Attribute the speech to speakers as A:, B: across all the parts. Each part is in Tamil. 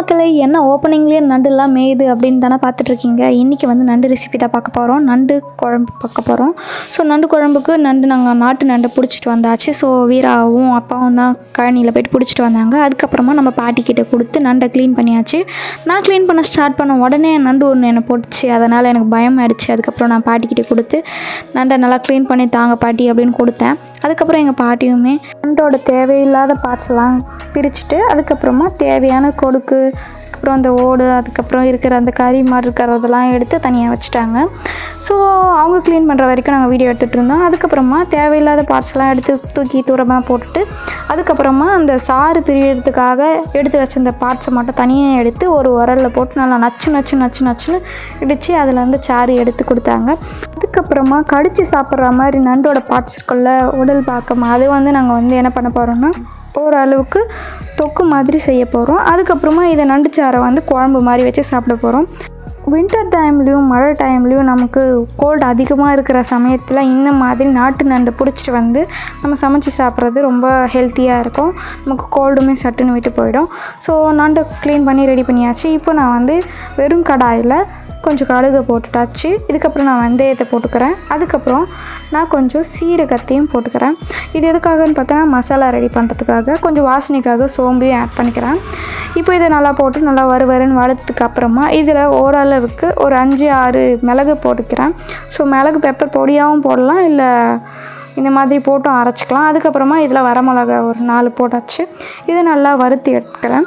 A: மக்களே என்ன ஓப்பனிங்லேயே நண்டுலாம் மேயுது அப்படின்னு தானே பார்த்துட்ருக்கீங்க. இன்றைக்கி வந்து நண்டு ரெசிபி தான் பார்க்க போகிறோம் நண்டு குழம்பு பார்க்க போகிறோம் ஸோ நண்டு குழம்புக்கு நண்டு நாங்கள் நாட்டு நண்டை பிடிச்சிட்டு வந்தாச்சு. ஸோ வீராவும் அப்பாவும் தான் கழனியில் போயிட்டு பிடிச்சிட்டு வந்தாங்க. அதுக்கப்புறமா நம்ம பாட்டிக்கிட்ட கொடுத்து நண்டை க்ளீன் பண்ணியாச்சு. நான் க்ளீன் பண்ண ஸ்டார்ட் பண்ண உடனே நண்டு ஒன்று என்னை போட்டுச்சு. அதனால் எனக்கு பயம் ஆயிடுச்சு. அதுக்கப்புறம் நான் பாட்டிக்கிட்ட கொடுத்து நண்டை நல்லா க்ளீன் பண்ணி தாங்க பாட்டி அப்படின்னு கொடுத்தேன். அதுக்கப்புறம் எங்கள் பாட்டியுமே ஃப்ரெண்டோட தேவையில்லாத பார்ட்ஸ்லாம் பிரிச்சுட்டு அதுக்கப்புறமா தேவையான கொடுக்கு அப்புறம் அந்த ஓடு அதுக்கப்புறம் இருக்கிற அந்த கறி மாதிரி இருக்கிறதெல்லாம் எடுத்து தனியாக வச்சுட்டாங்க. ஸோ அவங்க க்ளீன் பண்ணுற வரைக்கும் நாங்கள் வீடியோ எடுத்துகிட்டு இருந்தோம். அதுக்கப்புறமா தேவையில்லாத பார்ட்ஸ்லாம் எடுத்து தூக்கி தூரமாக போட்டுட்டு அதுக்கப்புறமா அந்த சாறு பிரியறதுக்காக எடுத்து வச்சிருந்த பார்ட்ஸை மட்டும் தனியாக எடுத்து ஒரு உரலில் போட்டு நல்லா நச்சு நச்சு நச்சு நச்சுன்னு இடித்து அதில் வந்து சாறு எடுத்து கொடுத்தாங்க. அதுக்கப்புறமா கடித்து சாப்பிட்ற மாதிரி நண்டோட பார்ட்ஸ் இருக்குல்ல உடல் பாக்கம் அது வந்து நாங்கள் வந்து என்ன பண்ண போகிறோம்னா ஓரளவுக்கு தொக்கு மாதிரி செய்ய போகிறோம் அதுக்கப்புறமா இதை நண்டு சாரை வந்து குழம்பு மாதிரி வச்சு சாப்பிட போகிறோம் வின்டர் டைம்லேயும் மழை டைம்லேயும் நமக்கு கோல்டு அதிகமாக இருக்கிற சமயத்தில் இந்த மாதிரி நாட்டு நண்டு பிடிச்சிட்டு வந்து நம்ம சமைச்சு சாப்பிட்றது ரொம்ப ஹெல்த்தியாக இருக்கும். நமக்கு கோல்டுமே சட்டுன்னு விட்டு போயிடும். ஸோ நண்டை க்ளீன் பண்ணி ரெடி பண்ணியாச்சு. இப்போ நான் வந்து வெறும் கடாயில் கொஞ்சம் கடுகு போட்டுட்டாச்சு. இதுக்கப்புறம் நான் வெந்தயத்தை போட்டுக்கிறேன். அதுக்கப்புறம் நான் கொஞ்சம் சீரகத்தையும் போட்டுக்கிறேன். இது எதுக்காகன்னு பார்த்தா மசாலா ரெடி பண்ணுறதுக்காக கொஞ்சம் வாசனைக்காக சோம்பையும் ஆட் பண்ணிக்கிறேன். இப்போ இதை நல்லா போட்டு நல்லா வறுவருன்னு வளர்த்ததுக்கு அப்புறமா இதில் ஓரளவுக்கு ஒரு அஞ்சு ஆறு மிளகு போட்டுக்கிறேன். ஸோ மிளகு பெப்பர் பொடியாகவும் போடலாம் இல்லை இந்த மாதிரி போட்டும் அரைச்சிக்கலாம். அதுக்கப்புறமா இதில் வரமிளகா ஒரு நாலு போட்டாச்சு. இதை நல்லா வறுத்து எடுத்துக்கிறேன்.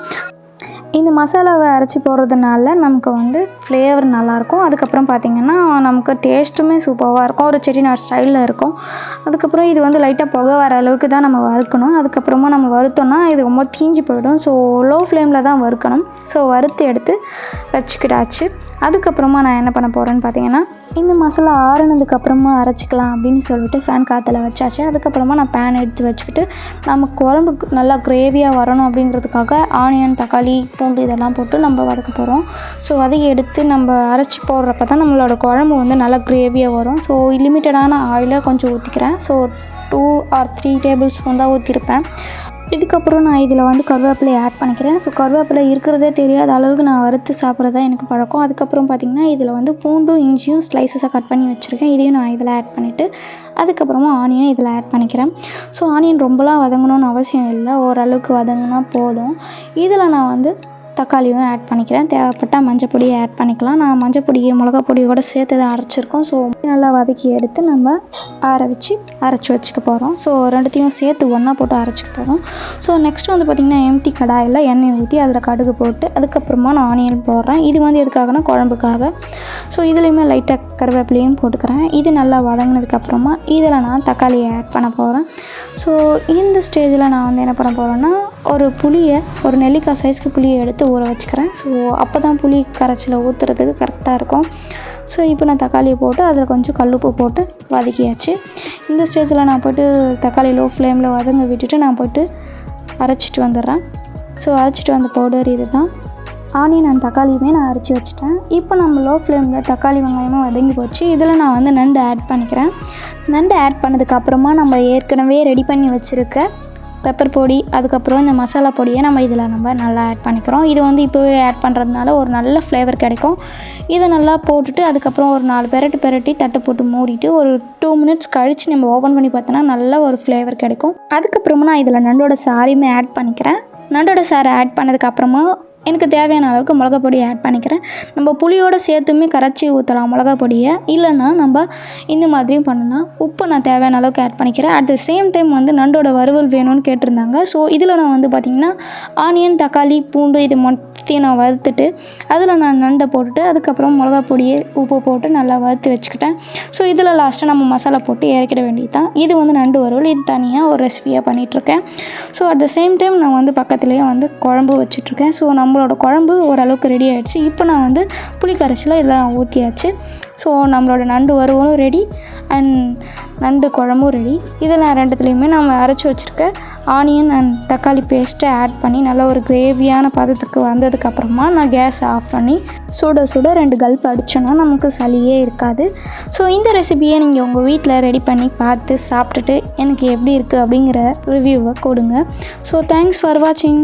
A: இந்த மசாலாவை அரைச்சி போடுறதுனால நமக்கு வந்து ஃப்ளேவர் நல்லாயிருக்கும். அதுக்கப்புறம் பார்த்திங்கன்னா நமக்கு டேஸ்ட்டுமே சூப்பராக இருக்கும். ஒரு செட்டிநாடு ஸ்டைலில் இருக்கும். அதுக்கப்புறம் இது வந்து லைட்டாக புகை வர அளவுக்கு தான் நம்ம வறுக்கணும். அதுக்கப்புறமா நம்ம வறுத்தோம்னா இது ரொம்ப தீஞ்சு போயிடும். ஸோ லோ ஃப்ளேமில் தான் வறுக்கணும். ஸோ வறுத்து எடுத்து வச்சுக்கிட்டாச்சு அதுக்கப்புறமா நான் என்ன பண்ண போகிறேன்னு பார்த்தீங்கன்னா இந்த மசாலா ஆறுனதுக்கப்புறமா அரைச்சிக்கலாம் அப்படின்னு சொல்லிட்டு ஃபேன் காற்றுல வச்சாச்சு. அதுக்கப்புறமா நான் பேன் எடுத்து வச்சுக்கிட்டு நம்ம குழம்புக்கு நல்லா கிரேவியாக வரணும் அப்படிங்கிறதுக்காக ஆனியன் தக்காளி பூண்டு இதெல்லாம் போட்டு நம்ம வதக்க போகிறோம் ஸோ வதக்கி எடுத்து நம்ம அரைச்சி போடுறப்ப தான் நம்மளோட குழம்பு வந்து நல்லா கிரேவியாக வரும். ஸோ லிமிட்டடான ஆயிலை கொஞ்சம் ஊற்றிக்கிறேன் so two or three tablespoon தான் ஊற்றிருப்பேன் இதுக்கப்புறம் நான் இதில் வந்து கருவேப்பிலை ஆட் பண்ணிக்கிறேன். ஸோ கருவேப்பிலை இருக்கிறதே தெரியாத அளவுக்கு நான் வறுத்து சாப்பிட்றதா எனக்கு பழக்கம். அதுக்கப்புறம் பார்த்திங்கன்னா இதில் வந்து பூண்டும் இஞ்சியும் ஸ்லைசஸாக கட் பண்ணி வச்சுருக்கேன். இதையும் நான் இதில் ஆட் பண்ணிவிட்டு அதுக்கப்புறமா ஆனியன் இதில் ஆட் பண்ணிக்கிறேன். ஸோ ஆனியன் ரொம்பலாம் வதங்கணும்னு அவசியம் இல்லை. ஓரளவுக்கு வதங்கினா போதும். இதில் நான் வந்து தக்காளியும் ஆட் பண்ணிக்கிறேன். தேவைப்பட்டால் மஞ்சள் பொடியை ஆட் பண்ணிக்கலாம். நான் மஞ்சள் பொடியை மிளகா பொடியோட சேர்த்து தான் அரைச்சிருக்கோம். ஸோ நல்லா வதக்கி எடுத்து நம்ம ஆற வச்சு அரைச்சி வச்சுக்க போகிறோம் ஸோ ரெண்டுத்தையும் சேர்த்து ஒன்றா போட்டு அரைச்சிக்க போகிறோம் ஸோ நெக்ஸ்ட் வந்து பார்த்திங்கன்னா எம்டி கடாயில் எண்ணெய் ஊற்றி அதில் கடுகு போட்டு அதுக்கப்புறமா நான் ஆனியன் போடுறேன். இது வந்து எதுக்காகனா குழம்புக்காக. ஸோ இதுலேயுமே லைட்டாக கருவேப்பிலையும் போட்டுக்கிறேன். இது நல்லா வதங்கினதுக்கப்புறமா இதில் நான் தக்காளியை ஆட் பண்ண போகிறேன் ஸோ இந்த ஸ்டேஜில் நான் வந்து என்ன பண்ண போகிறேன்னா ஒரு புளியை ஒரு நெல்லிக்காய் சைஸ்க்கு புளியை எடுத்து ஊற வச்சுக்கிறேன். ஸோ அப்போ தான் புளி கரைச்சல ஊற்றுறதுக்கு கரெக்டாக இருக்கும். ஸோ இப்போ நான் தக்காளியை போட்டு அதில் கொஞ்சம் கல்லுப்பு போட்டு வதக்கியாச்சு. இந்த ஸ்டேஜில் நான் போய்ட்டு தக்காளி லோ ஃப்ளேமில் வதங்க விட்டுட்டு நான் போய்ட்டு அரைச்சிட்டு வந்துடுறேன். ஸோ அரைச்சிட்டு வந்த பவுடர் இது தான் ஆனியன் அண்ட் தக்காளியுமே நான் அரைச்சி வச்சுட்டேன். இப்போ நம்ம லோ ஃப்ளேமில் தக்காளி வெங்காயமும் வதங்கி போச்சு. இதில் நான் வந்து நண்டு ஆட் பண்ணிக்கிறேன். நண்டு ஆட் பண்ணதுக்கப்புறமா நம்ம ஏற்கனவே ரெடி பண்ணி வச்சுருக்க பெப்பர் பொடி அதுக்கப்புறம் இந்த மசாலா பொடியை நம்ம இதில் நம்ம நல்லா ஆட் பண்ணிக்கிறோம். இது வந்து இப்போவே ஆட் பண்ணுறதுனால ஒரு நல்ல ஃப்ளேவர் கிடைக்கும். இதை நல்லா போட்டுட்டு அதுக்கப்புறம் ஒரு நாலு பெரட்டு பெரட்டி தட்டு போட்டு மூடிட்டு ஒரு டூ மினிட்ஸ் கழித்து நம்ம ஓப்பன் பண்ணி பார்த்தோன்னா நல்ல ஒரு ஃப்ளேவர் கிடைக்கும். அதுக்கப்புறமா நான் இதில் நண்டோட சாரியுமே ஆட் பண்ணிக்கிறேன். நண்டோட சாரை ஆட் பண்ணதுக்கப்புறமா எனக்கு தேவையான அளவுக்கு மிளகா பொடி ஆட் பண்ணிக்கிறேன். நம்ம புளியோட சேர்த்துமே கரைச்சி ஊற்றலாம் மிளகா பொடியை. இல்லைன்னா நம்ம இந்த மாதிரியும் பண்ணலாம். உப்பு நான் தேவையான அளவுக்கு ஆட் பண்ணிக்கிறேன். அட் த சேம் டைம் வந்து நண்டோட வறுவல் வேணும்னு கேட்டிருந்தாங்க. ஸோ இதில் நான் வந்து பார்த்திங்கன்னா ஆனியன் தக்காளி பூண்டு இது மொத்தத்தையும் நான் வறுத்துட்டு அதில் நான் நண்டை போட்டுட்டு அதுக்கப்புறம் மிளகா பொடியை உப்பு போட்டு நல்லா வறுத்து வச்சுக்கிட்டேன். ஸோ இதில் லாஸ்ட்டாக நம்ம மசாலா போட்டு இறக்கிட வேண்டியது தான் இது வந்து நண்டு வறுவல். இது தனியாக ஒரு ரெசிபியாக பண்ணிகிட்ருக்கேன் so at the same time நான் வந்து பக்கத்துலேயே வந்து குழம்பு வச்சுட்ருக்கேன் ஸோ நம்மளோட குழம்பு ஓரளவுக்கு ரெடி ஆகிடுச்சு இப்போ நான் வந்து புளி கரைச்சல இதெல்லாம் ஊற்றியாச்சு ஸோ நம்மளோட நண்டு வறுவலும் ரெடி அண்ட் நண்டு குழம்பும் ரெடி இதில் ரெண்டுத்துலேயுமே நம்ம அரைச்சி வச்சுருக்க ஆனியன் அண்ட் தக்காளி பேஸ்ட்டை ஆட் பண்ணி நல்ல ஒரு கிரேவியான பதத்துக்கு வந்ததுக்கப்புறமா நான் கேஸ் ஆஃப் பண்ணி சுட சுட ரெண்டு கல்ப் அடிச்சோன்னா நமக்கு சளியே இருக்காது. ஸோ இந்த ரெசிபியை நீங்கள் உங்கள் வீட்டில் ரெடி பண்ணி பார்த்து சாப்பிட்டுட்டு எனக்கு எப்படி இருக்குது அப்படிங்கிற ரிவ்யூவை கொடுங்க. ஸோ தேங்க்ஸ் ஃபார் வாட்சிங்